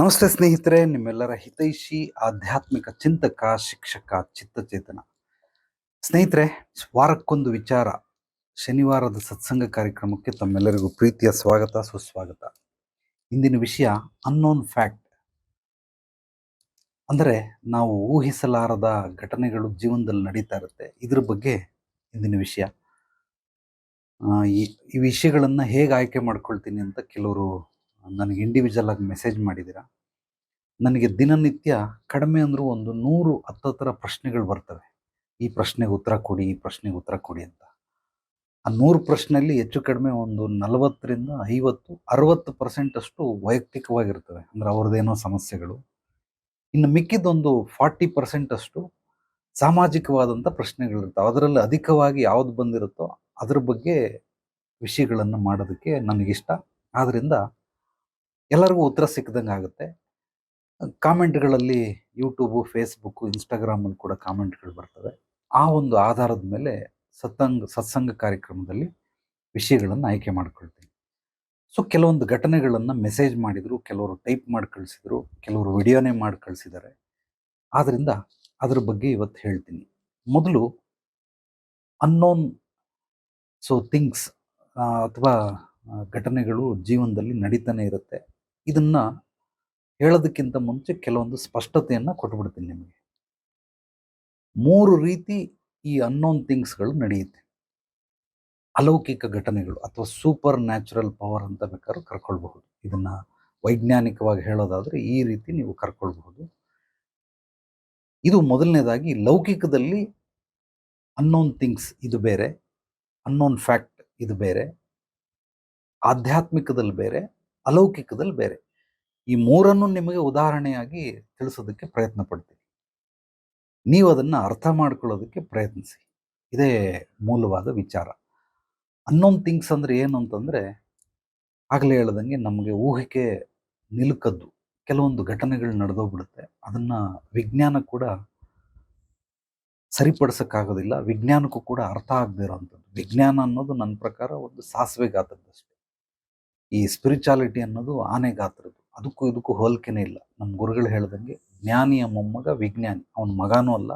ನಮಸ್ತೆ ಸ್ನೇಹಿತರೆ, ನಿಮ್ಮೆಲ್ಲರ ಹಿತೈಷಿ ಆಧ್ಯಾತ್ಮಿಕ ಚಿಂತಕ, ಶಿಕ್ಷಕ ಚಿತ್ತಚೇತನ. ಸ್ನೇಹಿತರೆ, ವಾರಕ್ಕೊಂದು ವಿಚಾರ. ಶನಿವಾರದ ಸತ್ಸಂಗ ಕಾರ್ಯಕ್ರಮಕ್ಕೆ ತಮ್ಮೆಲ್ಲರಿಗೂ ಪ್ರೀತಿಯ ಸ್ವಾಗತ, ಸುಸ್ವಾಗತ. ಇಂದಿನ ವಿಷಯ ಅನ್ನೋನ್ ಫ್ಯಾಕ್ಟ್ ಅಂದರೆ, ನಾವು ಊಹಿಸಲಾರದ ಘಟನೆಗಳು ಜೀವನದಲ್ಲಿ ನಡೀತಾ ಇರುತ್ತೆ. ಇದ್ರ ಬಗ್ಗೆ ಇಂದಿನ ವಿಷಯ. ಈ ವಿಷಯಗಳನ್ನು ಹೇಗೆ ಆಯ್ಕೆ ಮಾಡ್ಕೊಳ್ತೀನಿ ಅಂತ ಕೆಲವರು ನನಗೆ ಇಂಡಿವಿಜುವಲ್ ಆಗಿ ಮೆಸೇಜ್ ಮಾಡಿದ್ದೀರಾ? ನನಗೆ ದಿನನಿತ್ಯ ಕಡಿಮೆ ಅಂದರೂ ಒಂದು ನೂರು ಹತ್ತತ್ರ ಪ್ರಶ್ನೆಗಳು ಬರ್ತವೆ. ಈ ಪ್ರಶ್ನೆಗೆ ಉತ್ತರ ಕೊಡಿ, ಈ ಪ್ರಶ್ನೆಗೆ ಉತ್ತರ ಕೊಡಿ ಅಂತ. ಆ ನೂರು ಪ್ರಶ್ನೆಯಲ್ಲಿ ಹೆಚ್ಚು ಕಡಿಮೆ ಒಂದು ನಲವತ್ತರಿಂದ ಐವತ್ತು, ಅರವತ್ತು ಪರ್ಸೆಂಟ್ ಅಷ್ಟು ವೈಯಕ್ತಿಕವಾಗಿರ್ತವೆ. ಅಂದರೆ ಅವ್ರದ್ದೇನೋ ಸಮಸ್ಯೆಗಳು. ಇನ್ನು ಮಿಕ್ಕಿದ್ದೊಂದು ಫಾರ್ಟಿ ಪರ್ಸೆಂಟ್ ಅಷ್ಟು ಸಾಮಾಜಿಕವಾದಂಥ ಪ್ರಶ್ನೆಗಳಿರ್ತವೆ. ಅದರಲ್ಲಿ ಅಧಿಕವಾಗಿ ಯಾವುದು ಬಂದಿರುತ್ತೋ ಅದ್ರ ಬಗ್ಗೆ ವಿಷಯಗಳನ್ನು ಮಾಡೋದಕ್ಕೆ ನನಗಿಷ್ಟ. ಆದ್ದರಿಂದ ಎಲ್ಲರಿಗೂ ಉತ್ತರ ಸಿಕ್ಕಿದಂಗೆ ಆಗುತ್ತೆ. ಕಾಮೆಂಟ್ಗಳಲ್ಲಿ ಯೂಟ್ಯೂಬು ಫೇಸ್ಬುಕ್ಕು ಇನ್ಸ್ಟಾಗ್ರಾಮಲ್ಲಿ ಕೂಡ ಕಾಮೆಂಟ್ಗಳು ಬರ್ತವೆ. ಆ ಒಂದು ಆಧಾರದ ಮೇಲೆ ಸತ್ಸಂಗ ಸತ್ಸಂಗ ಕಾರ್ಯಕ್ರಮದಲ್ಲಿ ವಿಷಯಗಳನ್ನು ಆಯ್ಕೆ ಮಾಡ್ಕೊಳ್ತೀನಿ. ಸೊ ಕೆಲವೊಂದು ಘಟನೆಗಳನ್ನು ಮೆಸೇಜ್ ಮಾಡಿದರು, ಕೆಲವರು ಟೈಪ್ ಮಾಡಿ ಕಳಿಸಿದರು, ಕೆಲವರು ವಿಡಿಯೋನೇ ಮಾಡಿ ಕಳಿಸಿದ್ದಾರೆ. ಆದ್ದರಿಂದ ಅದ್ರ ಬಗ್ಗೆ ಇವತ್ತು ಹೇಳ್ತೀನಿ. ಮೊದಲು ಅನ್ನೋನ್ ಸೊ ಥಿಂಗ್ಸ್ ಅಥವಾ ಘಟನೆಗಳು ಜೀವನದಲ್ಲಿ ನಡೀತಾನೆ ಇರುತ್ತೆ. ಇದನ್ನ ಹೇಳೋದಕ್ಕಿಂತ ಮುಂಚೆ ಕೆಲವೊಂದು ಸ್ಪಷ್ಟತೆಯನ್ನು ಕೊಟ್ಬಿಡ್ತೀನಿ ನಿಮಗೆ. ಮೂರು ರೀತಿ ಈ ಅನ್ನೋನ್ ಥಿಂಗ್ಸ್ಗಳು ನಡೆಯುತ್ತೆ. ಅಲೌಕಿಕ ಘಟನೆಗಳು ಅಥವಾ ಸೂಪರ್ ನ್ಯಾಚುರಲ್ ಪವರ್ ಅಂತ ಬೇಕಾದ್ರೂ ಕರ್ಕೊಳ್ಬಹುದು. ಇದನ್ನ ವೈಜ್ಞಾನಿಕವಾಗಿ ಹೇಳೋದಾದ್ರೆ ಈ ರೀತಿ ನೀವು ಕರ್ಕೊಳ್ಬಹುದು. ಇದು ಮೊದಲನೇದಾಗಿ ಲೌಕಿಕದಲ್ಲಿ ಅನ್ನೋನ್ ಥಿಂಗ್ಸ್ ಇದು ಬೇರೆ ಅನ್ನೋನ್ ಫ್ಯಾಕ್ಟ್ ಇದು ಬೇರೆ, ಆಧ್ಯಾತ್ಮಿಕದಲ್ಲಿ ಬೇರೆ ಅಲೌಕಿಕದಲ್ಲಿ ಬೇರೆ. ಈ ಮೂರನ್ನು ನಿಮಗೆ ಉದಾಹರಣೆಯಾಗಿ ತಿಳಿಸೋದಕ್ಕೆ ಪ್ರಯತ್ನ ಪಡ್ತೀನಿ. ನೀವು ಅದನ್ನ ಅರ್ಥ ಮಾಡ್ಕೊಳ್ಳೋದಕ್ಕೆ ಪ್ರಯತ್ನಿಸಿ. ಇದೇ ಮೂಲವಾದ ವಿಚಾರ. ಅನ್ನೋನ್ ಥಿಂಗ್ಸ್ ಅಂದ್ರೆ ಏನು ಅಂತಂದ್ರೆ, ಆಗಲೇ ಹೇಳ್ದಂಗೆ ನಮಗೆ ಊಹಿಕೆ ನಿಲುಕದ್ದು. ಕೆಲವೊಂದು ಘಟನೆಗಳು ನಡೆದೋಗ್ಬಿಡುತ್ತೆ. ಅದನ್ನ ವಿಜ್ಞಾನ ಕೂಡ ಸರಿಪಡಿಸಕ್ಕಾಗೋದಿಲ್ಲ. ವಿಜ್ಞಾನಕ್ಕೂ ಕೂಡ ಅರ್ಥ ಆಗದೇ ಇರೋವಂಥದ್ದು. ವಿಜ್ಞಾನ ಅನ್ನೋದು ನನ್ನ ಪ್ರಕಾರ ಒಂದು ಸಾಸಿವೆ ಗಾತ್ರದಷ್ಟೇ ಈ ಸ್ಪಿರಿಚುಯಾಲಿಟಿ ಅನ್ನೋದು ಆನೆ ಗಾತ್ರದ್ದು. ಅದಕ್ಕೂ ಇದಕ್ಕೂ ಹೋಲಿಕೆನೇ ಇಲ್ಲ. ನಮ್ಮ ಗುರುಗಳು ಹೇಳ್ದಂಗೆ ಜ್ಞಾನಿಯ ಮೊಮ್ಮಗ ವಿಜ್ಞಾನಿ. ಅವನ ಮಗನೂ ಅಲ್ಲ,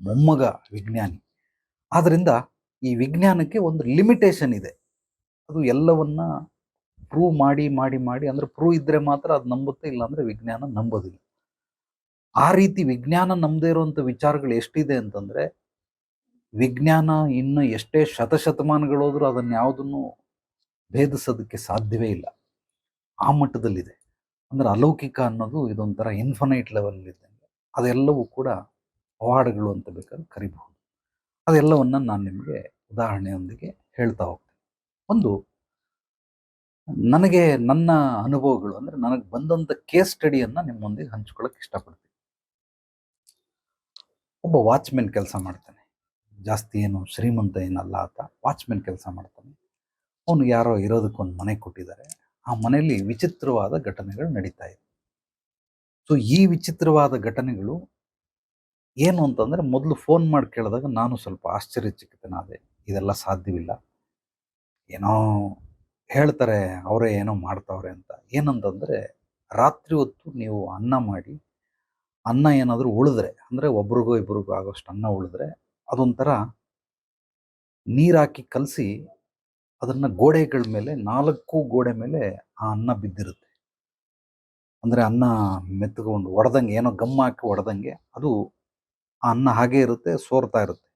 ಮೊಮ್ಮಗ ವಿಜ್ಞಾನಿ. ಆದ್ದರಿಂದ ಈ ವಿಜ್ಞಾನಕ್ಕೆ ಒಂದು ಲಿಮಿಟೇಷನ್ ಇದೆ. ಅದು ಎಲ್ಲವನ್ನ ಪ್ರೂವ್ ಮಾಡಿ ಮಾಡಿ ಮಾಡಿ ಅಂದ್ರೆ ಪ್ರೂವ್ ಇದ್ದರೆ ಮಾತ್ರ ಅದು ನಂಬುತ್ತೆ ಇಲ್ಲ ಅಂದ್ರೆ ವಿಜ್ಞಾನ ನಂಬೋದಿಲ್ಲ. ಆ ರೀತಿ ವಿಜ್ಞಾನ ನಂಬದೇ ಇರುವಂತ ವಿಚಾರಗಳು ಎಷ್ಟಿದೆ ಅಂತಂದ್ರೆ ವಿಜ್ಞಾನ ಇನ್ನು ಎಷ್ಟೇ ಶತಶತಮಾನಗಳೋದ್ರೂ ಅದನ್ನ ಯಾವುದನ್ನು ಭೇದಿಸೋದಕ್ಕೆ ಸಾಧ್ಯವೇ ಇಲ್ಲ. ಆ ಮಟ್ಟದಲ್ಲಿದೆ. ಅಂದ್ರೆ ಅಲೌಕಿಕ ಅನ್ನೋದು ಇದೊಂಥರ ಇನ್ಫನೈಟ್ ಇದ್ದಂಗೆ. ಅದೆಲ್ಲವೂ ಕೂಡ ಅವಾರ್ಡ್ಗಳು ಅಂತ ಬೇಕಾದ್ರೆ ಕರಿಬಹುದು. ಅದೆಲ್ಲವನ್ನು ನಾನು ನಿಮಗೆ ಉದಾಹರಣೆಯೊಂದಿಗೆ ಹೇಳ್ತಾ ಹೋಗ್ತೀನಿ. ಒಂದು, ನನಗೆ ನನ್ನ ಅನುಭವಗಳು ಅಂದರೆ ನನಗೆ ಬಂದಂಥ ಕೇಸ್ ಸ್ಟಡಿಯನ್ನು ನಿಮ್ಮೊಂದಿಗೆ ಹಂಚ್ಕೊಳ್ಳೋಕೆ ಇಷ್ಟಪಡ್ತೀನಿ. ಒಬ್ಬ ವಾಚ್ಮೆನ್ ಕೆಲಸ ಮಾಡ್ತಾನೆ. ಜಾಸ್ತಿ ಏನು ಶ್ರೀಮಂತ ಏನಲ್ಲ ಆತ ವಾಚ್ಮೆನ್ ಕೆಲಸ ಮಾಡ್ತಾನೆ. ಅವನು ಯಾರೋ ಇರೋದಕ್ಕೊಂದು ಮನೆ ಕೊಟ್ಟಿದ್ದಾರೆ. ಆ ಮನೆಯಲ್ಲಿ ವಿಚಿತ್ರವಾದ ಘಟನೆಗಳು ನಡೀತಾ ಇದೆ. ಸೊ ಈ ವಿಚಿತ್ರವಾದ ಘಟನೆಗಳು ಏನು ಅಂತಂದರೆ ಮೊದಲು ಫೋನ್ ಮಾಡಿ ಕೇಳಿದಾಗ ನಾನು ಸ್ವಲ್ಪ ಆಶ್ಚರ್ಯಚಕಿತನಾದೆ. ಇದೆಲ್ಲ ಸಾಧ್ಯವಿಲ್ಲ. ಏನೋ ಹೇಳ್ತಾರೆ, ಅವರೇ ಏನೋ ಮಾಡ್ತಾವ್ರೆ ಅಂತ. ಏನಂತಂದರೆ ರಾತ್ರಿ ಹೊತ್ತು ನೀವು ಅನ್ನ ಮಾಡಿ, ಅನ್ನ ಏನಾದರೂ ಉಳಿದ್ರೆ, ಅಂದರೆ ಒಬ್ರಿಗೋ ಇಬ್ರಿಗೋ ಆಗೋಷ್ಟು ಅನ್ನ ಉಳಿದ್ರೆ ಅದೊಂಥರ ನೀರಾಕಿ ಕಲಸಿ ಅದನ್ನ ಗೋಡೆಗಳ ಮೇಲೆ, ನಾಲ್ಕು ಗೋಡೆ ಮೇಲೆ ಆ ಅನ್ನ ಬಿದ್ದಿರುತ್ತೆ. ಅಂದ್ರೆ ಅನ್ನ ಮೆತ್ತಗೊಂಡು ಒಡೆದಂಗೆ, ಏನೋ ಗಮ್ ಹಾಕಿ ಒಡೆದಂಗೆ ಅದು ಆ ಅನ್ನ ಹಾಗೆ ಇರುತ್ತೆ, ಸೋರ್ತಾ ಇರುತ್ತೆ.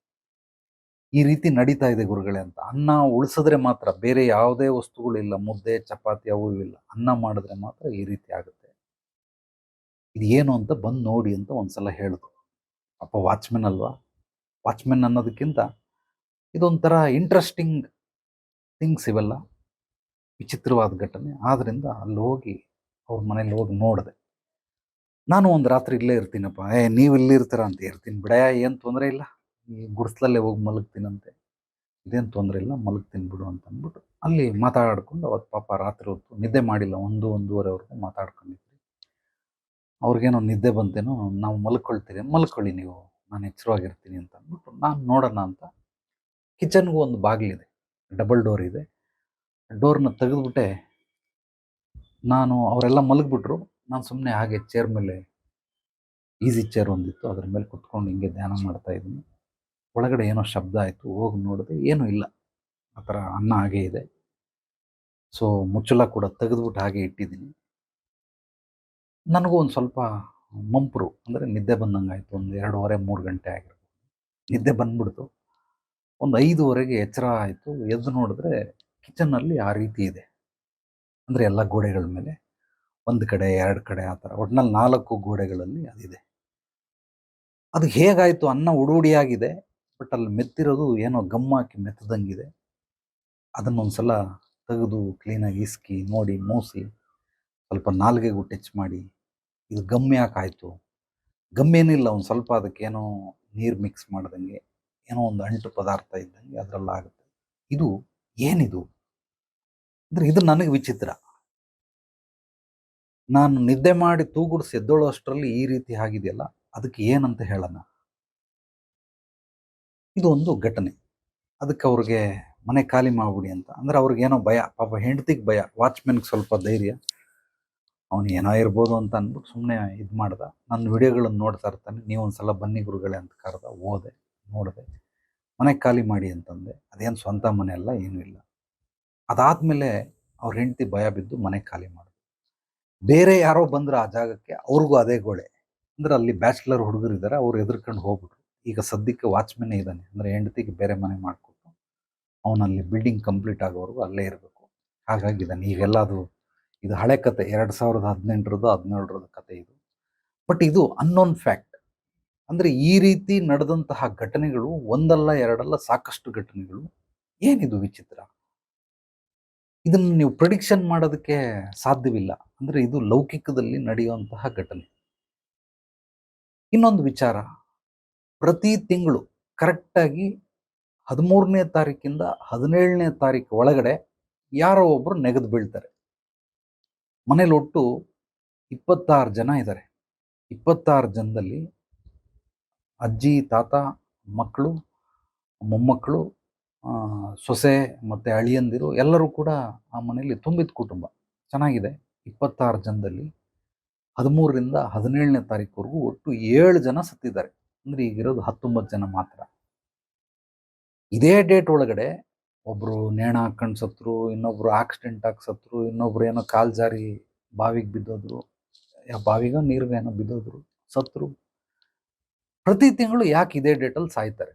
ಈ ರೀತಿ ನಡೀತಾ ಇದೆ ಗುರುಗಳೇ ಅಂತ. ಅನ್ನ ಉಳಿಸಿದ್ರೆ ಮಾತ್ರ, ಬೇರೆ ಯಾವುದೇ ವಸ್ತುಗಳಿಲ್ಲ ಮುದ್ದೆ, ಚಪಾತಿ ಅವು ಇಲ್ಲ. ಅನ್ನ ಮಾಡಿದ್ರೆ ಮಾತ್ರ ಈ ರೀತಿ ಆಗುತ್ತೆ. ಇದು ಏನು ಅಂತ ಬಂದು ನೋಡಿ ಅಂತ ಒಂದ್ಸಲ ಹೇಳಿದ್ರು ಅಪ್ಪ ವಾಚ್ಮೆನ್ ಅಲ್ವಾ? ವಾಚ್ಮೆನ್ ಅನ್ನೋದಕ್ಕಿಂತ ಇದೊಂಥರ ಇಂಟ್ರೆಸ್ಟಿಂಗ್ ಥಿಂಗ್ಸ್ ಇವೆಲ್ಲ ವಿಚಿತ್ರವಾದ ಘಟನೆ. ಆದ್ದರಿಂದ ಅಲ್ಲಿ ಹೋಗಿ ಅವ್ರ ಮನೇಲಿ ಹೋಗಿ ನೋಡಿದೆ. ನಾನು ಒಂದು ರಾತ್ರಿ ಇಲ್ಲೇ ಇರ್ತೀನಪ್ಪ. ಏ, ನೀವು ಇಲ್ಲಿ ಇರ್ತೀರ? ಅಂತ ಇರ್ತೀನಿ ಬಿಡಯ ಏನು ತೊಂದರೆ ಇಲ್ಲ. ಈ ಗುಡಿಸ್ಲಲ್ಲೇ ಹೋಗಿ ಮಲಗ್ತೀನಂತೆ. ಇದೇನು ತೊಂದರೆ ಇಲ್ಲ, ಮಲಗ್ತೀನಿ ಬಿಡು ಅಂತ ಅಂದ್ಬಿಟ್ಟು ಅಲ್ಲಿ ಮಾತಾಡ್ಕೊಂಡು ಅವತ್ತು ಪಾಪ ರಾತ್ರಿ ಹೊತ್ತು ನಿದ್ದೆ ಮಾಡಿಲ್ಲ. ಒಂದು, ಒಂದೂವರೆವರೆಗೂ ಮಾತಾಡ್ಕೊಂಡಿದ್ವಿ. ಅವ್ರಿಗೇನೋ ನಿದ್ದೆ ಬಂತೇನೋ, ನಾವು ಮಲ್ಕೊಳ್ತೀರಿ. ಮಲ್ಕೊಳ್ಳಿ ನೀವು. ನಾನು ಎಚ್ಚರವಾಗಿರ್ತೀನಿ ಅಂತ ಅಂದ್ಬಿಟ್ಟು, ನಾನು ನೋಡೋಣ ಅಂತ ಕಿಚನ್ಗೂ ಒಂದು ಬಾಗಿಲಿದೆ. ಡಬಲ್ ಡೋರ್ ಇದೆ. ಡೋರ್ನ ತೆಗೆದ್ಬಿಟ್ಟೆ. ನಾನು ಅವರೆಲ್ಲ ಮಲಗಿಬಿಟ್ರು. ನಾನು ಸುಮ್ಮನೆ ಹಾಗೆ ಚೇರ್ ಮೇಲೆ ಈಸಿ ಚೇರ್ ಒಂದಿತ್ತು. ಅದ್ರ ಮೇಲೆ ಕುತ್ಕೊಂಡು ಹಿಂಗೆ ಧ್ಯಾನ ಮಾಡ್ತಾ ಇದ್ದೀನಿ. ಒಳಗಡೆ ಏನೋ ಶಬ್ದ ಆಯಿತು. ಹೋಗಿ ನೋಡಿದೆ. ಏನೂ ಇಲ್ಲ. ಆ ಥರ ಅನ್ನ ಹಾಗೆ ಇದೆ. ಸೊ, ಮುಚ್ಚಳ ಕೂಡ ತೆಗೆದುಬಿಟ್ಟು ಹಾಗೆ ಇಟ್ಟಿದ್ದೀನಿ. ನನಗೂ ಒಂದು ಸ್ವಲ್ಪ ಮಂಪರು, ಅಂದರೆ ನಿದ್ದೆ ಬಂದಂಗೆ ಆಯಿತು ಒಂದು ಎರಡೂವರೆ, ಮೂರು ಗಂಟೆ ಆಗಿರ್ಬೋದು. ನಿದ್ದೆ ಬಂದ್ಬಿಡ್ತು. ಒಂದು ಐದುವರೆಗೆ ಎಚ್ಚರ ಆಯಿತು. ಎದ್ದು ನೋಡಿದ್ರೆ ಕಿಚನ್ನಲ್ಲಿ ಆ ರೀತಿ ಇದೆ. ಅಂದರೆ ಎಲ್ಲ ಗೋಡೆಗಳ ಮೇಲೆ ಒಂದು ಕಡೆ, ಎರಡು ಕಡೆ ಆ ಥರ. ಒಟ್ನಲ್ಲಿ ನಾಲ್ಕು ಗೋಡೆಗಳಲ್ಲಿ ಅದಿದೆ ಅದು ಹೇಗಾಯಿತು? ಅನ್ನ ಉಡುಡಿಯಾಗಿದೆ ಬಟ್ ಅಲ್ಲಿ ಮೆತ್ತಿರೋದು ಏನೋ ಗಮ್ಮಾಕಿ ಮೆತ್ತದಂಗಿದೆ. ಅದನ್ನೊಂದ್ಸಲ ತೆಗೆದು ಕ್ಲೀನಾಗಿ ಇಸ್ಕಿ, ನೋಡಿ, ಮೂಸಿ, ಸ್ವಲ್ಪ ನಾಲ್ಗೆಗೂ ಟಚ್ ಮಾಡಿ. ಇದು ಗಮ್ ಯಾಕಾಯಿತು ಗಮ್ ಏನಿಲ್ಲ. ಒಂದು ಸ್ವಲ್ಪ ಅದಕ್ಕೇನೋ ನೀರು ಮಿಕ್ಸ್ ಮಾಡ್ದಂಗೆ. ಏನೋ ಒಂದು ಅಂಟು ಪದಾರ್ಥ ಇದ್ದಂಗೆ ಅದರಲ್ಲಿ ಆಗುತ್ತೆ ಇದು ಏನಿದು? ಅಂದರೆ ಇದು ನನಗೆ ವಿಚಿತ್ರ. ನಾನು ನಿದ್ದೆ ಮಾಡಿ ಎದ್ದೋಳೋ ಅಷ್ಟರಲ್ಲಿ ಈ ರೀತಿ ಆಗಿದೆಯಲ್ಲ, ಅದಕ್ಕೆ ಏನಂತ ಹೇಳೋಣ? ಇದು ಒಂದು ಘಟನೆ. ಅದಕ್ಕೆ ಅವ್ರಿಗೆ ಮನೆ ಖಾಲಿ ಮಾಡಿಬಿಡಿ ಅಂತ. ಅಂದ್ರೆ ಅವ್ರಿಗೆ ಏನೋ ಭಯ, ಪಾಪ ಹೆಂಡತಿಗೆ ಭಯ ವಾಚ್ಮೆನ್ಗೆ ಸ್ವಲ್ಪ ಧೈರ್ಯ. ಅವನು ಏನೋ ಇರ್ಬೋದು ಅಂತ ಅಂದ್ಬಿಟ್ಟು ಸುಮ್ಮನೆ ಇದು ಮಾಡ್ದ ನನ್ನ ವಿಡಿಯೋಗಳನ್ನು ನೋಡ್ತಾ ಇರ್ತಾನೆ. ನೀವೊಂದು ಒಂದ್ಸಲ ಬನ್ನಿ ಗುರುಗಳೇ ಅಂತ ಕರೆದ, ಓದೆ. ನೋಡಿದೆ, ಮನೆ ಖಾಲಿ ಮಾಡಿ ಅಂತಂದೆ. ಅದೇನು ಸ್ವಂತ ಮನೆ ಅಲ್ಲ, ಏನೂ ಇಲ್ಲ. ಅದಾದಮೇಲೆ ಅವ್ರ ಹೆಂಡತಿ ಭಯ ಬಿದ್ದು ಮನೆ ಖಾಲಿ ಮಾಡಿದ್ರು ಬೇರೆ ಯಾರೋ ಬಂದ್ರೆ ಆ ಜಾಗಕ್ಕೆ ಅವ್ರಿಗೂ ಅದೇ ಗೋಳೆ ಅಂದ್ರೆ ಅಲ್ಲಿ ಬ್ಯಾಚುಲರ್ ಹುಡುಗರು ಇದ್ದಾರೆ ಅವ್ರು ಎದುರ್ಕೊಂಡು ಹೋಗ್ಬಿಟ್ರು. ಈಗ ಸದ್ಯಕ್ಕೆ ವಾಚ್ಮೆನ್ನೇ ಇದ್ದಾನೆ ಅಂದರೆ ಹೆಂಡತಿಗೆ ಬೇರೆ ಮನೆ ಮಾಡಿಕೊಟ್ಟು ಅವನಲ್ಲಿ ಬಿಲ್ಡಿಂಗ್ ಕಂಪ್ಲೀಟ್ ಆಗೋವರೆಗೂ ಅಲ್ಲೇ ಇರಬೇಕು. ಹಾಗಾಗಿ ಈಗೆಲ್ಲ ಅದು ಇದು ಹಳೆ ಕತೆ, ಎರಡು ಸಾವಿರದ ಹದಿನೆಂಟರದ್ದು, ಹದಿನೇಳರದ್ದು ಕತೆ ಇದು. ಬಟ್ ಇದು ಅನ್ನೋನ್ ಫ್ಯಾಕ್ಟ್. ಅಂದರೆ ಈ ರೀತಿ ನಡೆದಂತಹ ಘಟನೆಗಳು ಒಂದಲ್ಲ ಎರಡಲ್ಲ ಸಾಕಷ್ಟು ಘಟನೆಗಳು ಏನಿದು ವಿಚಿತ್ರ? ಇದನ್ನು ನೀವು ಪ್ರಿಡಿಕ್ಷನ್ ಮಾಡೋದಕ್ಕೆ ಸಾಧ್ಯವಿಲ್ಲ. ಅಂದರೆ ಇದು ಲೌಕಿಕದಲ್ಲಿ ನಡೆಯುವಂತಹ ಘಟನೆ. ಇನ್ನೊಂದು ವಿಚಾರ. ಪ್ರತಿ ತಿಂಗಳು ಕರೆಕ್ಟಾಗಿ ಹದಿಮೂರನೇ ತಾರೀಕಿಂದ ಹದಿನೇಳನೇ ತಾರೀಕು ಒಳಗಡೆ ಯಾರೋ ಒಬ್ಬರು ನೆಗೆದು ಬೀಳ್ತಾರೆ. ಮನೇಲಿ ಒಟ್ಟು ಇಪ್ಪತ್ತಾರು ಜನ ಇದ್ದಾರೆ. ಇಪ್ಪತ್ತಾರು ಜನದಲ್ಲಿ ಅಜ್ಜಿ, ತಾತ ಮಕ್ಕಳು ಮೊಮ್ಮಕ್ಕಳು ಸೊಸೆ ಮತ್ತು ಅಳಿಯಂದಿರು ಎಲ್ಲರೂ ಕೂಡ ಆ ಮನೆಯಲ್ಲಿ ತುಂಬಿದ ಕುಟುಂಬ. ಚೆನ್ನಾಗಿದೆ. ಇಪ್ಪತ್ತಾರು ಜನದಲ್ಲಿ ಹದಿಮೂರರಿಂದ ಹದಿನೇಳನೇ ತಾರೀಕುವರೆಗೂ ಒಟ್ಟು ಏಳು ಜನ ಸತ್ತಿದ್ದಾರೆ. ಅಂದರೆ ಈಗಿರೋದು ಹತ್ತೊಂಬತ್ತು ಜನ ಮಾತ್ರ. ಇದೇ ಡೇಟ್ ಒಳಗಡೆ ಒಬ್ಬರು ನೇಣ ಹಾಕೊಂಡು ಸತ್ರು ಇನ್ನೊಬ್ಬರು ಆಕ್ಸಿಡೆಂಟ್ ಆಗಿ ಸತ್ರು, ಇನ್ನೊಬ್ರು ಏನೋ ಕಾಲು ಜಾರಿ ಬಾವಿಗೆ ಬಿದ್ದೋದ್ರು ಬಾವಿಗೋ ಏನೋ ಬಿದ್ದೋದ್ರು, ಸತ್ರು. ಪ್ರತಿ ತಿಂಗಳು ಯಾಕೆ ಇದೇ ಡೇಟಲ್ಲಿ ಸಾಯ್ತಾರೆ?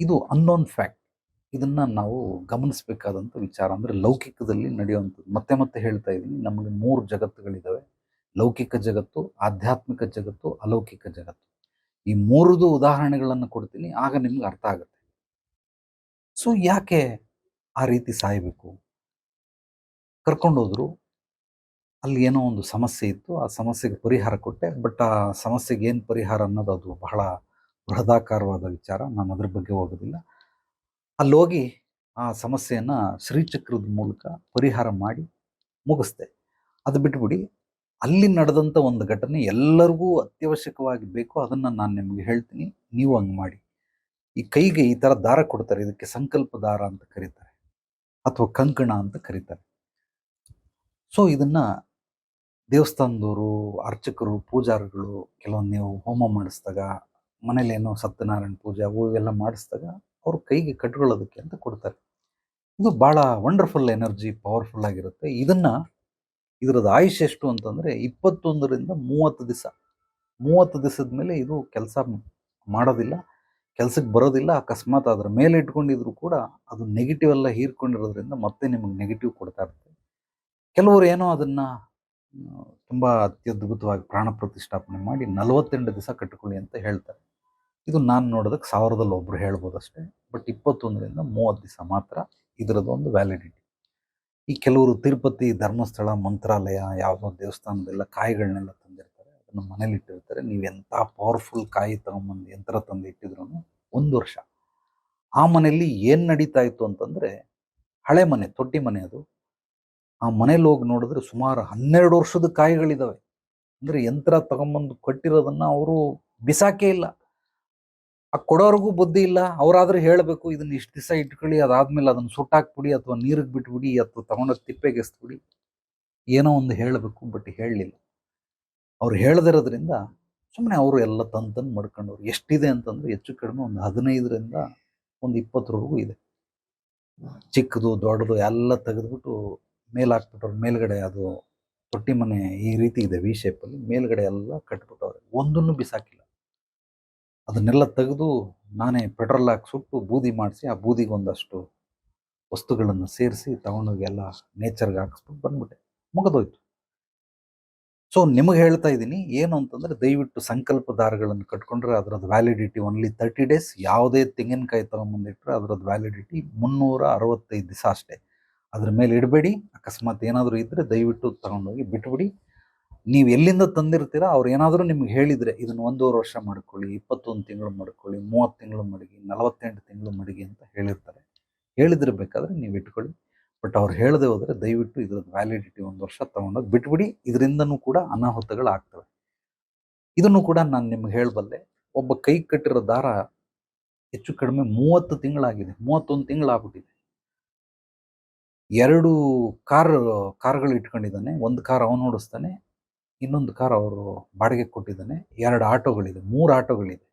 ಇದು ಅನ್ನೋನ್ ಫ್ಯಾಕ್ಟ್ ಇದನ್ನ ನಾವು ಗಮನಿಸಬೇಕಾದಂಥ ವಿಚಾರ. ಅಂದರೆ ಲೌಕಿಕದಲ್ಲಿ ನಡೆಯುವಂಥದ್ದು. ಮತ್ತೆ ಮತ್ತೆ ಹೇಳ್ತಾ ಇದ್ದೀನಿ. ನಮಗೆ ಮೂರು ಜಗತ್ತುಗಳಿದ್ದಾವೆ ಲೌಕಿಕ ಜಗತ್ತು, ಆಧ್ಯಾತ್ಮಿಕ ಜಗತ್ತು, ಅಲೌಕಿಕ ಜಗತ್ತು. ಈ ಮೂರದು ಉದಾಹರಣೆಗಳನ್ನು ಕೊಡ್ತೀನಿ. ಆಗ ನಿಮ್ಗೆ ಅರ್ಥ ಆಗುತ್ತೆ. ಸೊ ಯಾಕೆ ಆ ರೀತಿ ಸಾಯಬೇಕು? ಕರ್ಕೊಂಡೋದ್ರು ಅಲ್ಲಿ ಏನೋ ಒಂದು ಸಮಸ್ಯೆ ಇತ್ತು, ಆ ಸಮಸ್ಯೆಗೆ ಪರಿಹಾರ ಕೊಟ್ಟೆ. ಬಟ್ ಆ ಸಮಸ್ಯೆಗೆ ಏನು ಪರಿಹಾರ ಅನ್ನೋದು ಅದು ಬಹಳ ಬೃಹದಾಕಾರವಾದ ವಿಚಾರ. ನಾನು ಅದ್ರ ಬಗ್ಗೆ ಹೋಗೋದಿಲ್ಲ. ಅಲ್ಲಿ ಹೋಗಿ ಆ ಸಮಸ್ಯೆಯನ್ನು ಶ್ರೀಚಕ್ರದ ಮೂಲಕ ಪರಿಹಾರ ಮಾಡಿ ಮುಗಿಸ್ದೆ. ಅದು ಬಿಟ್ಬಿಡಿ, ಅಲ್ಲಿ ನಡೆದಂಥ ಒಂದು ಘಟನೆ ಎಲ್ಲರಿಗೂ ಅತ್ಯವಶ್ಯಕವಾಗಿ ಬೇಕು. ಅದನ್ನು ನಾನು ನಿಮಗೆ ಹೇಳ್ತೀನಿ. ನೀವು ಹಂಗೆ ಮಾಡಿ. ಈ ಕೈಗೆ ಈ ಥರ ದಾರ ಕೊಡ್ತಾರೆ. ಇದಕ್ಕೆ ಸಂಕಲ್ಪ ದಾರ ಅಂತ ಕರೀತಾರೆ. ಅಥವಾ ಕಂಕಣ ಅಂತ ಕರೀತಾರೆ. ಸೊ ಇದನ್ನ ದೇವಸ್ಥಾನದವರು, ಅರ್ಚಕರು, ಪೂಜಾರಿಗಳು ಕೆಲವೊಂದು ನೀವು ಹೋಮ ಮಾಡಿಸಿದಾಗ ಮನೇಲೇನೋ ಸತ್ಯನಾರಾಯಣ ಪೂಜೆ ಅವು ಇವೆಲ್ಲ ಮಾಡಿಸಿದಾಗ ಅವ್ರ ಕೈಗೆ ಕಟ್ಕೊಳ್ಳೋದಕ್ಕೆ ಅಂತ ಕೊಡ್ತಾರೆ. ಇದು ಭಾಳ ವಂಡರ್ಫುಲ್ ಎನರ್ಜಿ ಪವರ್ಫುಲ್ ಆಗಿರುತ್ತೆ. ಇದನ್ನ ಇದರದ ಆಯುಷ್ ಎಷ್ಟು ಅಂತಂದ್ರೆ ಇಪ್ಪತ್ತೊಂದರಿಂದ ಮೂವತ್ತು ದಿವಸ ಮೂವತ್ತು ದಿವಸದ ಮೇಲೆ ಇದು ಕೆಲಸ ಮಾಡೋದಿಲ್ಲ ಕೆಲಸಕ್ಕೆ ಬರೋದಿಲ್ಲ, ಅಕಸ್ಮಾತ್ ಅದ್ರ ಮೇಲೆ ಇಟ್ಕೊಂಡಿದ್ರು ಕೂಡ ಅದು ನೆಗೆಟಿವ್ ಎಲ್ಲ ಹೀರ್ಕೊಂಡಿರೋದ್ರಿಂದ ಮತ್ತೆ ನಿಮಗೆ ನೆಗೆಟಿವ್ ಕೊಡ್ತಾ ಇರುತ್ತೆ. ಕೆಲವರು ಏನೋ ಅದನ್ನ ತುಂಬಾ ಅತ್ಯದ್ಭುತವಾಗಿ ಪ್ರಾಣ ಪ್ರತಿಷ್ಠಾಪನೆ ಮಾಡಿ ನಲವತ್ತೆಂಟು ದಿವಸ ಕಟ್ಟಿಕೊಳ್ಳಿ ಅಂತ ಹೇಳ್ತಾರೆ. ಇದು ನಾನು ನೋಡೋದಕ್ಕೆ ಸಾವಿರದಲ್ಲಿ ಒಬ್ರು ಹೇಳ್ಬೋದು ಅಷ್ಟೇ ಬಟ್ ಇಪ್ಪತ್ತೊಂದರಿಂದ ಮೂವತ್ತು ದಿವಸ ಮಾತ್ರ ಇದರದ್ದು ಒಂದು ವ್ಯಾಲಿಡಿಟಿ ಈ ಕೆಲವರು ತಿರುಪತಿ ಧರ್ಮಸ್ಥಳ, ಮಂತ್ರಾಲಯ, ಯಾವುದೋ ದೇವಸ್ಥಾನದೆಲ್ಲ ಕಾಯಿಗಳನ್ನೆಲ್ಲ ತಂದಿರ್ತಾರೆ, ಅದನ್ನು ಮನೇಲಿ ಇಟ್ಟಿರ್ತಾರೆ. ನೀವು ಎಂಥ ಪವರ್ಫುಲ್ ಕಾಯಿ ತಗೊಂಬಂದು ಯಂತ್ರ ತಂದು ಇಟ್ಟಿದ್ರು ಒಂದು ವರ್ಷ. ಆ ಮನೆಯಲ್ಲಿ ಏನು ನಡೀತಾ ಇತ್ತು ಅಂತಂದರೆ ಹಳೆ ಮನೆ ತೊಟ್ಟಿ ಮನೆ ಅದು. ಆ ಮನೇಲಿ ಹೋಗಿ ನೋಡಿದ್ರೆ ಸುಮಾರು ಹನ್ನೆರಡು ವರ್ಷದ ಕಾಯಿಗಳಿದ್ದಾವೆ ಅಂದ್ರೆ ಯಂತ್ರ ತಗೊಂಬಂದು ಕಟ್ಟಿರೋದನ್ನು ಅವರು ಬಿಸಾಕೇ ಇಲ್ಲ. ಆ ಕೊಡೋರ್ಗೂ ಬುದ್ಧಿ ಇಲ್ಲ. ಅವರಾದರೂ ಹೇಳಬೇಕು, ಇದನ್ನ ಇಷ್ಟು ದಿವಸ ಇಟ್ಕೊಳ್ಳಿ, ಅದಾದ್ಮೇಲೆ ಅದನ್ನ ಸುಟ್ಟಾಕ್ಬಿಡಿ ಅಥವಾ ನೀರಿಗೆ ಬಿಟ್ಬಿಡಿ ಅಥವಾ ತಗೊಂಡೋಗಿ ತಿಪ್ಪೆಗೆಸ್ಬಿಡಿ. ಏನೋ ಒಂದು ಹೇಳಬೇಕು, ಬಟ್ ಹೇಳಲಿಲ್ಲ. ಅವ್ರು ಹೇಳದಿರೋದ್ರಿಂದ ಸುಮ್ಮನೆ ಅವರು ಎಲ್ಲ ತಂತನ್ನು ತಂದು ಮಡ್ಕೊಂಡವ್ರು. ಎಷ್ಟಿದೆ ಅಂತಂದ್ರೆ ಹೆಚ್ಚು ಕಡಿಮೆ ಒಂದು ಹದಿನೈದರಿಂದ ಒಂದು ಇಪ್ಪತ್ತರವರೆಗೂ ಇದೆ. ಚಿಕ್ಕದು, ದೊಡ್ಡದು ಎಲ್ಲ ತೆಗೆದ್ಬಿಟ್ಟು ಮೇಲೆ ಹಾಕ್ಬಿಟ್ಟವ್ರು ಮೇಲ್ಗಡೆ ಅದು ತೊಟ್ಟಿ ಮನೆ ಈ ರೀತಿ ಇದೆ ವಿ ಶೇಪಲ್ಲಿ ಮೇಲ್ಗಡೆ ಎಲ್ಲ ಕಟ್ಬಿಟ್ಟವ್ರೆ. ಒಂದನ್ನು ಬಿಸಾಕಿಲ್ಲ. ಅದನ್ನೆಲ್ಲ ತೆಗೆದು ನಾನೇ ಪೆಟ್ರೋಲ್ ಹಾಕಿ ಸುಟ್ಟು ಬೂದಿ ಮಾಡಿಸಿ ಆ ಬೂದಿಗೆ ಒಂದಷ್ಟು ವಸ್ತುಗಳನ್ನು ಸೇರಿಸಿ ತಗೊಂಡೋಗಿ ಎಲ್ಲ ನೇಚರ್ಗೆ ಹಾಕಿಸ್ಬಿಟ್ಟು ಬಂದ್ಬಿಟ್ಟೆ. ಮುಗಿದೋಯ್ತು. ಸೊ ನಿಮಗೆ ಹೇಳ್ತಾ ಇದ್ದೀನಿ ಏನು ಅಂತಂದರೆ ದಯವಿಟ್ಟು ಸಂಕಲ್ಪ ದಾರಗಳನ್ನು ಕಟ್ಕೊಂಡ್ರೆ ಅದರದ್ದು ವ್ಯಾಲಿಡಿಟಿ ಓನ್ಲಿ ತರ್ಟಿ ಡೇಸ್ ಯಾವುದೇ ತೆಂಗಿನಕಾಯಿ ತಗೊಂಬಂದಿಟ್ರೆ ಅದರದ್ದು ವ್ಯಾಲಿಡಿಟಿ ಮುನ್ನೂರ ಅರವತ್ತೈದು ದಿವಸ ಅಷ್ಟೇ. ಅದ್ರ ಮೇಲೆ ಇಡಬೇಡಿ. ಅಕಸ್ಮಾತ್ ಏನಾದರೂ ಇದ್ದರೆ ದಯವಿಟ್ಟು ತಗೊಂಡೋಗಿ ಬಿಟ್ಬಿಡಿ. ನೀವು ಎಲ್ಲಿಂದ ತಂದಿರ್ತೀರಾ? ಅವ್ರು ಏನಾದರೂ ನಿಮ್ಗೆ ಹೇಳಿದರೆ ಇದನ್ನು ಒಂದೂವರೆ ವರ್ಷ ಮಾಡ್ಕೊಳ್ಳಿ, ಇಪ್ಪತ್ತೊಂದು ತಿಂಗಳು ಮಾಡ್ಕೊಳ್ಳಿ, ಮೂವತ್ತು ತಿಂಗಳು ಮಡಗಿ, ನಲವತ್ತೆಂಟು ತಿಂಗಳು ಮಡಗಿ ಅಂತ ಹೇಳಿರ್ತಾರೆ. ಹೇಳಿದ್ರೆ ಬೇಕಾದರೆ ನೀವು ಇಟ್ಕೊಳ್ಳಿ. ಬಟ್ ಅವ್ರು ಹೇಳದೆ ಹೋದರೆ ದಯವಿಟ್ಟು ಇದ್ರದ್ದು ವ್ಯಾಲಿಡಿಟಿ ಒಂದು ವರ್ಷ ತಗೊಂಡೋಗಿ ಬಿಟ್ಬಿಡಿ. ಇದರಿಂದನೂ ಕೂಡ ಅನಾಹುತಗಳು ಆಗ್ತವೆ. ಇದನ್ನು ಕೂಡ ನಾನು ನಿಮ್ಗೆ ಹೇಳಬಲ್ಲೆ, ಒಬ್ಬ ಕೈ ಕಟ್ಟಿರೋ ದಾರ ಹೆಚ್ಚು ಕಡಿಮೆ ಮೂವತ್ತು ತಿಂಗಳಾಗಿದೆ. ಮೂವತ್ತೊಂದು ತಿಂಗಳಾಗ್ಬಿಟ್ಟಿದೆ. ಎರಡು ಕಾರ್, ಕಾರ್ಗಳು ಇಟ್ಕೊಂಡಿದ್ದಾನೆ. ಒಂದು ಕಾರ್ ಅವನು ಓಡಿಸ್ತಾನೆ, ಇನ್ನೊಂದು ಕಾರ್ ಅವರು ಬಾಡಿಗೆ ಕೊಟ್ಟಿದ್ದಾನೆ. ಎರಡು ಆಟೋಗಳಿದೆ, ಮೂರು ಆಟೋಗಳಿದೆ.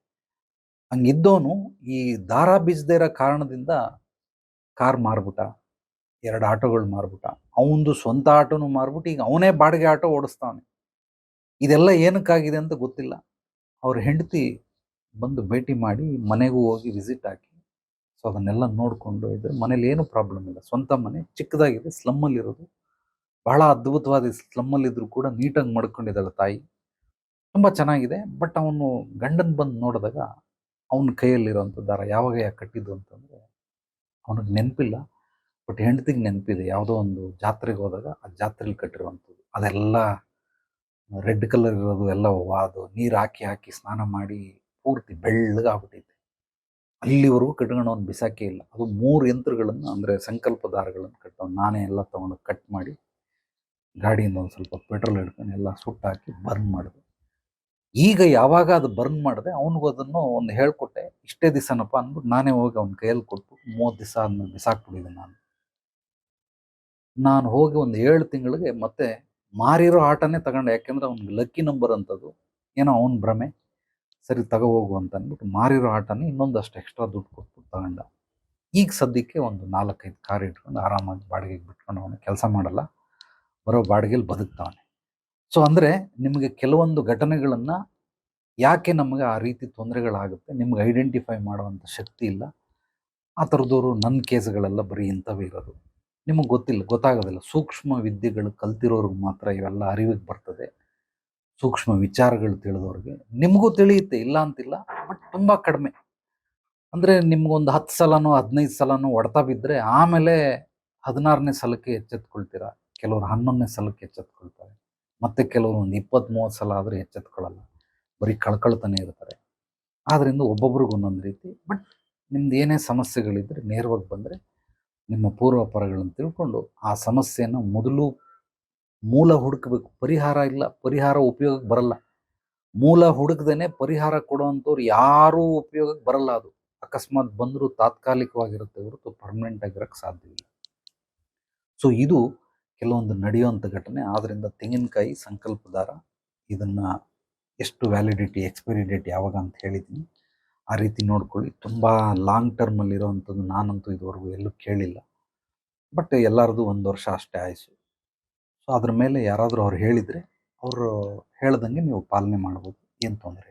ಹಂಗಿದ್ದವನು ಈ ದಾರ ಬೀಸದೇ ಇರೋ ಕಾರಣದಿಂದ ಕಾರ್ ಮಾರ್ಬಿಟ್ಟ, ಎರಡು ಆಟೋಗಳು ಮಾರ್ಬಿಟ್ಟ. ಅವನದು ಸ್ವಂತ ಆಟೋನು ಮಾರ್ಬಿಟ್ಟು ಈಗ ಅವನೇ ಬಾಡಿಗೆ ಆಟೋ ಓಡಿಸ್ತಾವನೆ. ಇದೆಲ್ಲ ಏನಕ್ಕಾಗಿದೆ ಅಂತ ಗೊತ್ತಿಲ್ಲ. ಅವ್ರ ಹೆಂಡತಿ ಬಂದು ಭೇಟಿ ಮಾಡಿ ಮನೆಗೂ ಹೋಗಿ ವಿಸಿಟ್ ಹಾಕಿ ಸೊ ಅದನ್ನೆಲ್ಲ ನೋಡಿಕೊಂಡು ಇದ್ರೆ ಮನೇಲಿ ಏನು ಪ್ರಾಬ್ಲಮ್ ಇಲ್ಲ. ಸ್ವಂತ ಮನೆ, ಚಿಕ್ಕದಾಗಿದೆ ಸ್ಲಮ್ಮಲ್ಲಿರೋದು ಬಹಳ ಅದ್ಭುತವಾದ ಸ್ಲಮ್ಮಲ್ಲಿದ್ದರೂ ಕೂಡ ನೀಟಾಗಿ ಮಾಡ್ಕೊಂಡಿದ್ದಾಳೆ ತಾಯಿ. ತುಂಬ ಚೆನ್ನಾಗಿದೆ ಬಟ್ ಅವನು ಗಂಡನ್ ಬಂದು ನೋಡಿದಾಗ ಅವನ ಕೈಯಲ್ಲಿರೋಂಥ ದಾರ ಯಾವಾಗ ಯಾಕೆ ಕಟ್ಟಿದ್ದು ಅಂತಂದರೆ, ಅವನಿಗೆ ನೆನಪಿಲ್ಲ ಬಟ್ ಹೆಂಡತಿಗೆ ನೆನಪಿದೆ. ಯಾವುದೋ ಒಂದು ಜಾತ್ರೆಗೆ ಹೋದಾಗ ಆ ಜಾತ್ರೆಯಲ್ಲಿ ಕಟ್ಟಿರುವಂಥದ್ದು. ಅದೆಲ್ಲ ರೆಡ್ ಕಲರ್ ಇರೋದು, ಎಲ್ಲ ಅದು ನೀರು ಹಾಕಿ ಹಾಕಿ ಸ್ನಾನ ಮಾಡಿ ಪೂರ್ತಿ ಬೆಳ್ಳಗಾಗ್ಬಿಟ್ಟೈತೆ ಅಲ್ಲಿವರೆಗೂ ಅವ್ನು ಬಿಸಾಕೇ ಇಲ್ಲ. ಅದು ಮೂರು ಯಂತ್ರಗಳನ್ನು ಅಂದರೆ ಸಂಕಲ್ಪ ದಾರಗಳನ್ನು ಕಟ್ಟವ್ನು ನಾನೇ ಎಲ್ಲ ತೊಗೊಂಡು ಕಟ್ ಮಾಡಿ ಗಾಡಿಯಿಂದ ಒಂದು ಸ್ವಲ್ಪ ಪೆಟ್ರೋಲ್ ಹಿಡ್ಕೊಂಡು ಎಲ್ಲ ಸುಟ್ಟಾಕಿ ಬರ್ನ್ ಮಾಡಿದೆ. ಈಗ ಯಾವಾಗ ಅದು ಬರ್ನ್ ಮಾಡಿದೆ ಅವನಿಗೂ ಅದನ್ನು ಒಂದು ಹೇಳ್ಕೊಟ್ಟೆ, ಇಷ್ಟೇ ದಿವಸನಪ್ಪ ಅಂದ್ಬಿಟ್ಟು ನಾನೇ ಹೋಗಿ ಅವ್ನ ಕೈಯಲ್ಲಿ ಕೊಟ್ಟು ಮೂವತ್ತು ದಿವಸ ಅದನ್ನ ಬಿಸಾಕ್ಬಿಟ್ಟಿದ್ದೆ ನಾನು. ನಾನು ಹೋಗಿ ಒಂದು ಏಳು ತಿಂಗಳಿಗೆ ಮತ್ತೆ ಮಾರಿರೋ ಆಟನೇ ತಗೊಂಡೆ. ಯಾಕೆಂದ್ರೆ ಅವ್ನಿಗೆ ಲಕ್ಕಿ ನಂಬರ್ ಅಂತದ್ದು ಏನೋ ಅವನ ಭ್ರಮೆ. ಸರಿ ತಗೋ ಹೋಗು ಅಂತ ಅಂದ್ಬಿಟ್ಟು ಮಾರಿರೋ ಆಟನೇ ಇನ್ನೊಂದಷ್ಟು ಎಕ್ಸ್ಟ್ರಾ ದುಡ್ಡು ಕೊಟ್ಬಿಟ್ಟು ತಗೊಂಡ. ಈಗ ಸದ್ಯಕ್ಕೆ ಒಂದು ನಾಲ್ಕೈದು ಕಾರ್ ಇಟ್ಕೊಂಡು ಆರಾಮಾಗಿ ಬಾಡಿಗೆಗೆ ಬಿಟ್ಕೊಂಡು ಅವನು ಕೆಲಸ ಮಾಡಲ್ಲ. ಬರೋ ಬಾಡಿಗೆಲಿ ಬದುಕ್ತಾವನೆ. ಸೊ ಅಂದರೆ ನಿಮಗೆ ಕೆಲವೊಂದು ಘಟನೆಗಳನ್ನು ಯಾಕೆ ನಮಗೆ ಆ ರೀತಿ ತೊಂದರೆಗಳಾಗುತ್ತೆ? ನಿಮ್ಗೆ ಐಡೆಂಟಿಫೈ ಮಾಡುವಂಥ ಶಕ್ತಿ ಇಲ್ಲ. ಆ ಥರದವರು ನನ್ನ ಕೇಸ್ಗಳೆಲ್ಲ ಬರೀ ಇಂಥವೇ ಇರೋದು. ನಿಮಗೆ ಗೊತ್ತಿಲ್ಲ, ಗೊತ್ತಾಗೋದಿಲ್ಲ. ಸೂಕ್ಷ್ಮ ವಿದ್ಯೆಗಳು ಕಲ್ತಿರೋರಿಗೆ ಮಾತ್ರ ಇವೆಲ್ಲ ಅರಿವಿಗೆ ಬರ್ತದೆ. ಸೂಕ್ಷ್ಮ ವಿಚಾರಗಳು ತಿಳಿದವ್ರಿಗೆ. ನಿಮಗೂ ತಿಳಿಯುತ್ತೆ, ಇಲ್ಲ ಅಂತಿಲ್ಲ ಬಟ್ ತುಂಬ ಕಡಿಮೆ. ಅಂದರೆ ನಿಮ್ಗೊಂದು ಹತ್ತು ಸಲನೋ, ಹದಿನೈದು ಸಲನೋ ಹೊಡ್ತಾ ಬಿದ್ದರೆ ಆಮೇಲೆ ಹದಿನಾರನೇ ಸಲಕ್ಕೆ ಎಚ್ಚೆತ್ಕೊಳ್ತೀರ? ಕೆಲವರು ಹನ್ನೊಂದನೇ ಸಲಕ್ಕೆ ಎಚ್ಚೆತ್ಕೊಳ್ತಾರೆ. ಮತ್ತೆ ಕೆಲವರು ಒಂದು ಇಪ್ಪತ್ತು ಮೂವತ್ತು ಸಲ ಆದರೆ ಎಚ್ಚೆತ್ಕೊಳ್ಳಲ್ಲ ಬರೀ ಕಳ್ಕೊಳ್ತಾನೆ ಇರ್ತಾರೆ. ಆದ್ದರಿಂದ ಒಬ್ಬೊಬ್ರಿಗೆ ಒಂದೊಂದು ರೀತಿ ಬಟ್ ನಿಮ್ದು ಏನೇ ಸಮಸ್ಯೆಗಳಿದ್ದರೆ ನೇರವಾಗಿ ಬಂದರೆ ನಿಮ್ಮ ಪೂರ್ವಪರಗಳನ್ನು ತಿಳ್ಕೊಂಡು ಆ ಸಮಸ್ಯೆಯನ್ನು ಮೊದಲು ಮೂಲ ಹುಡುಕಬೇಕು. ಪರಿಹಾರ ಇಲ್ಲ, ಪರಿಹಾರ ಉಪಯೋಗಕ್ಕೆ ಬರಲ್ಲ. ಮೂಲ ಹುಡುಕದೇನೆ ಪರಿಹಾರ ಕೊಡುವಂಥವ್ರು ಯಾರೂ ಉಪಯೋಗಕ್ಕೆ ಬರಲ್ಲ ಅದು. ಅಕಸ್ಮಾತ್ ಬಂದರೂ ತಾತ್ಕಾಲಿಕವಾಗಿರುತ್ತೆ ಹೊರತು ಪರ್ಮನೆಂಟ್ ಆಗಿರೋಕ್ಕೆ ಸಾಧ್ಯವಿಲ್ಲ ಸೊ ಇದು ಕೆಲವೊಂದು ನಡೆಯುವಂಥ ಘಟನೆ. ಆದ್ದರಿಂದ ತೆಂಗಿನಕಾಯಿ ಸಂಕಲ್ಪದಾರ ಇದನ್ನು ಎಷ್ಟು ವ್ಯಾಲಿಡಿಟಿ ಎಕ್ಸ್ಪೈರಿ ಡೇಟ್ ಯಾವಾಗ ಅಂತ ಹೇಳಿದ್ದೀನಿ. ಆ ರೀತಿ ನೋಡ್ಕೊಳ್ಳಿ. ತುಂಬ ಲಾಂಗ್ ಟರ್ಮಲ್ಲಿರೋವಂಥದ್ದು ನಾನಂತೂ ಇದುವರೆಗೂ ಎಲ್ಲೂ ಕೇಳಿಲ್ಲ. ಬಟ್ ಎಲ್ಲರದು ಒಂದು ವರ್ಷ ಅಷ್ಟೇ ಆಯಿತು ಸೊ ಅದ್ರ ಮೇಲೆ ಯಾರಾದರೂ ಅವ್ರು ಹೇಳಿದರೆ ಅವರು ಹೇಳ್ದಂಗೆ ನೀವು ಪಾಲನೆ ಮಾಡ್ಬೋದು. ಏನು ತೊಂದರೆ